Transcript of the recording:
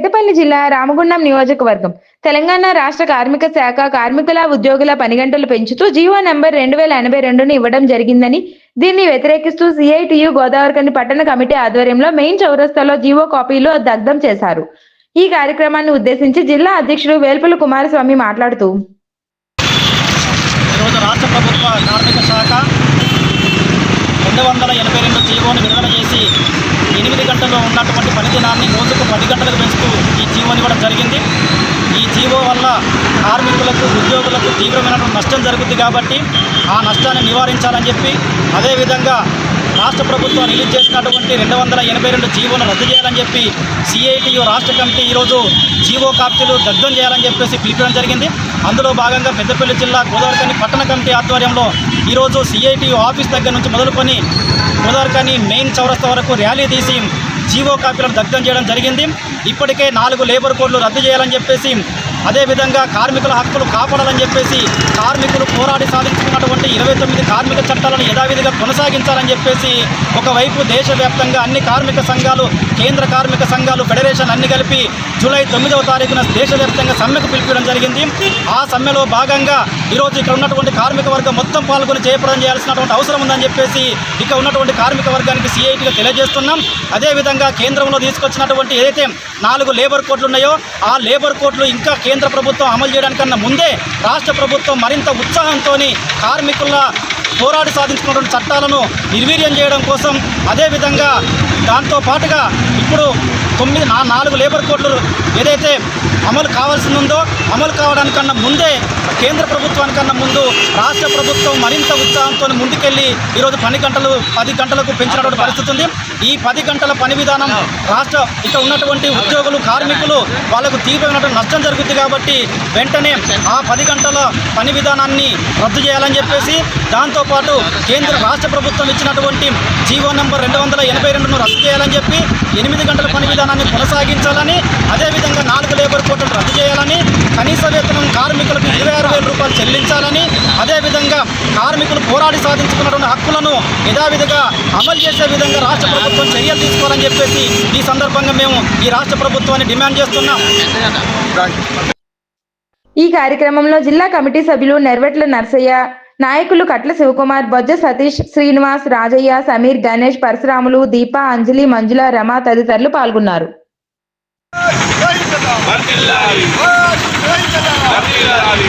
పెద్దపల్లి జిల్లా రామగుండం నియోజకవర్గం. తెలంగాణ రాష్ట్ర కార్మిక శాఖ కార్మికుల ఉద్యోగుల పని గంటలు పెంచుతూ జీవో నెంబర్ రెండు వేల ఎనభై రెండును ఇవ్వడం జరిగిందని దీన్ని వ్యతిరేకిస్తూ సిఐటియు గోదావరికని పట్టణ కమిటీ ఆధ్వర్యంలో మెయిన్ చౌరస్తాలో జీవో కాపీలు దగ్ధం చేశారు. ఈ కార్యక్రమాన్ని ఉద్దేశించి జిల్లా అధ్యక్షుడు వేల్పుల కుమారస్వామి మాట్లాడుతూ రాష్ట్ర ప్రభుత్వ కార్మిక శాఖ రెండు వందల ఎనభై రెండు జీవోను విడుదల చేసి ఎనిమిది గంటల్లో ఉన్నటువంటి పని దినాన్ని పదిగంటలకు పది గంటలకు పెంచుతూ ఈ జీవోని ఇవ్వడం జరిగింది. ఈ జీవో వల్ల కార్మికులకు ఉద్యోగులకు తీవ్రమైనటువంటి నష్టం జరుగుతుంది కాబట్టి ఆ నష్టాన్ని నివారించాలని చెప్పి అదేవిధంగా రాష్ట్ర ప్రభుత్వం రిలీజ్ చేసినటువంటి రెండు వందల ఎనభై రెండు జీవోను రద్దు చేయాలని చెప్పి సిఐటియు రాష్ట్ర కమిటీ ఈరోజు జీవో కాపీలు దగ్ధం చేయాలని చెప్పేసి పిలిపడం జరిగింది. అందులో భాగంగా పెద్దపల్లి జిల్లా గోదావరికని పట్టణ కమిటీ ఆధ్వర్యంలో ఈరోజు సిఐటియు ఆఫీస్ దగ్గర నుంచి మొదలుకొని గోదావరికని మెయిన్ చౌరస్తా వరకు ర్యాలీ తీసి జీవో కాపీలను దగ్ధం చేయడం జరిగింది. ఇప్పటికే నాలుగు లేబర్ కోడ్లు రద్దు చేయాలని చెప్పేసి అదేవిధంగా కార్మికుల హక్కులు కాపాడాలని చెప్పేసి కార్మికులు పోరాడి సాధించుకున్నటువంటి ఇరవై తొమ్మిది కార్మిక చట్టాలను యథావిధిగా కొనసాగించాలని చెప్పేసి ఒకవైపు దేశవ్యాప్తంగా అన్ని కార్మిక సంఘాలు కేంద్ర కార్మిక సంఘాలు ఫెడరేషన్ అన్ని కలిపి జూలై తొమ్మిదవ తారీఖున దేశవ్యాప్తంగా సమ్మెకు పిలిపించడం జరిగింది. ఆ సమ్మెలో భాగంగా ఈరోజు ఇక్కడ ఉన్నటువంటి కార్మిక వర్గం మొత్తం పాల్గొని చేపడం చేయాల్సినటువంటి అవసరం ఉందని చెప్పేసి ఇక్కడ ఉన్నటువంటి కార్మిక వర్గానికి సిఐటిగా తెలియజేస్తున్నాం. అదేవిధంగా కేంద్రంలో తీసుకొచ్చినటువంటి ఏదైతే నాలుగు లేబర్ కోడ్లు ఉన్నాయో ఆ లేబర్ కోడ్లు ఇంకా కేంద్ర ప్రభుత్వం అమలు చేయడానికన్నా ముందే రాష్ట్ర ప్రభుత్వం మరింత ఉత్సాహంతో కార్మికుల పోరాడి సాధించుకున్నటువంటి చట్టాలను నిర్వీర్యం చేయడం కోసం అదేవిధంగా దాంతో పాటుగా ఇప్పుడు తొమ్మిది నా నాలుగు లేబర్ కోడ్లు ఏదైతే అమలు కావాల్సి ఉందో అమలు కావడానికన్నా ముందే కేంద్ర ప్రభుత్వానికన్నా ముందు రాష్ట్ర ప్రభుత్వం మరింత ఉత్సాహంతో ముందుకెళ్ళి ఈరోజు పని గంటలు పది గంటలకు పెంచినటువంటి పరిస్థితి ఉంది. ఈ పది గంటల పని విధానం రాష్ట్ర ఇక్కడ ఉన్నటువంటి ఉద్యోగులు కార్మికులు వాళ్ళకు తీవ్రమైనటువంటి నష్టం జరుగుతుంది కాబట్టి వెంటనే ఆ పది గంటల పని విధానాన్ని రద్దు చేయాలని చెప్పేసి దాంతోపాటు కేంద్ర రాష్ట్ర ప్రభుత్వం ఇచ్చినటువంటి జీవో నెంబర్ రెండు వందల ఎనభై రెండును రద్దు చేయాలని చెప్పి ఎనిమిది గంటల పని విధానాన్ని కొనసాగించాలని అదేవిధంగా నాలుగు లేబర్ కోర్టులు రద్దు చేయాలని కనీస వేతనం కార్మికులకు ఇరవై ఆరు వేల రూపాయలు చెల్లించాలని అదేవిధంగా కార్మికులు పోరాడి సాధించుకున్నటువంటి హక్కులను యథావిధిగా అమలు చేసే విధంగా రాష్ట్ర ప్రభుత్వం చర్యలు తీసుకోవాలని చెప్పేసి ఈ సందర్భంగా మేము ఈ రాష్ట్ర ప్రభుత్వాన్ని డిమాండ్ చేస్తున్నాం ఈ కార్యక్రమంలో జిల్లా కమిటీ సభ్యులు నెర్వెట్ల నర్సయ్య నాయకులు కట్ల శివకుమార్ బొజ్జ సతీష్ శ్రీనివాస్ రాజయ్య సమీర్ గణేష్ పరశురాములు దీప అంజలి మంజుల రమ తదితరులు పాల్గొన్నారు వర్ధిల్లాలి వర్ధిల్లాలి వర్ధిల్లాలి